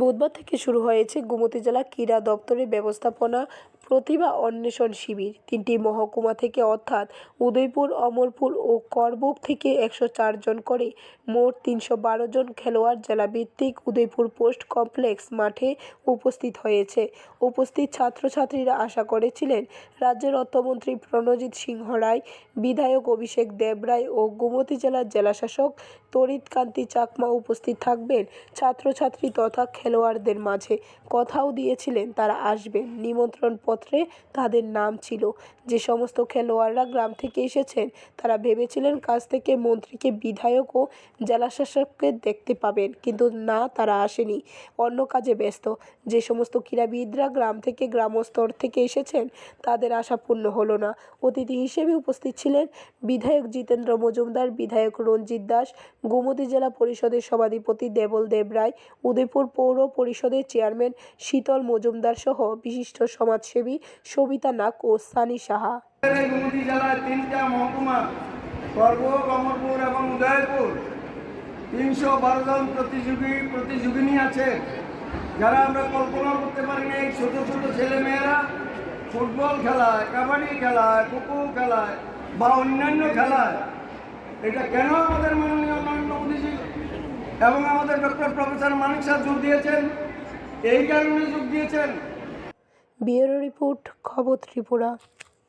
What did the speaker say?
বুধবার থেকে শুরু হয়েছে গোমতী জেলা ক্রীড়া দপ্তরের ব্যবস্থাপনা প্রতিভা অন্বেষণ শিবির। তিনটি মহকুমা থেকে অর্থাৎ উদয়পুর, অমরপুর ও করবুক থেকে একশো জন করে মোট তিনশো বারো জন খেলোয়াড় জেলাভিত্তিক উদয়পুর পোস্ট কমপ্লেক্স মাঠে উপস্থিত হয়েছে। উপস্থিত ছাত্রছাত্রীরা আশা করেছিলেন রাজ্যের অর্থমন্ত্রী প্রণজিৎ সিংহ রায়, বিধায়ক অভিষেক দেবরায় ও গোমতী জেলার জেলাশাসক তরিৎ কান্তি চাকমা উপস্থিত থাকবেন। ছাত্রছাত্রী তথা খেলোয়াড়দের মাঝে কথাও দিয়েছিলেন, তারা আসবেন। নিমন্ত্রণ পত্রে তাদের নাম ছিল। যে সমস্ত খেলোয়াড়রা গ্রাম থেকে এসেছেন, তারা ভেবেছিলেন কাছ থেকে মন্ত্রীকে বিধায়ক ও জেলাশাসককে দেখতে পাবেন, কিন্তু না, তারা আসেনি। অন্য কাজে ব্যস্ত। যে সমস্ত ক্রীড়াবিদরা গ্রাম থেকে গ্রামস্তর থেকে এসেছেন, তাদের আশা পূর্ণ হলো না। অতিথি হিসেবে উপস্থিত ছিলেন বিধায়ক জিতেন্দ্র মজুমদার, বিধায়ক রঞ্জিত দাস, গোমতী জেলা পরিষদের সভাধিপতি দেবল দেব রায় উদয়পুর পৌর পরিষদের চেয়ারম্যান শীতল মজুমদার সহ বিশিষ্ট সমাজসেবী সবিতা নাগ ও সানি সাহা। জেলার তিনটা মহকুমা এবং উদয়পুর। তিনশো বারো জন প্রতিযোগী, প্রতিযোগিনী আছে। যারা আমরা কল্পনা করতে পারি না এই ছোটো ছোটো ছেলেমেয়েরা ফুটবল খেলায়, কাবাডি খেলায়, খোখো খেলায় বা অন্যান্য খেলায়। এটা কেন আমাদের মাননীয় মোদীজি এবং আমাদের ডক্টর প্রফেসর মানিক স্যার যোগ দিয়েছেন। এই কারণে যোগ দিয়েছেন। ব্যুরো রিপোর্ট, খবর ত্রিপুরা।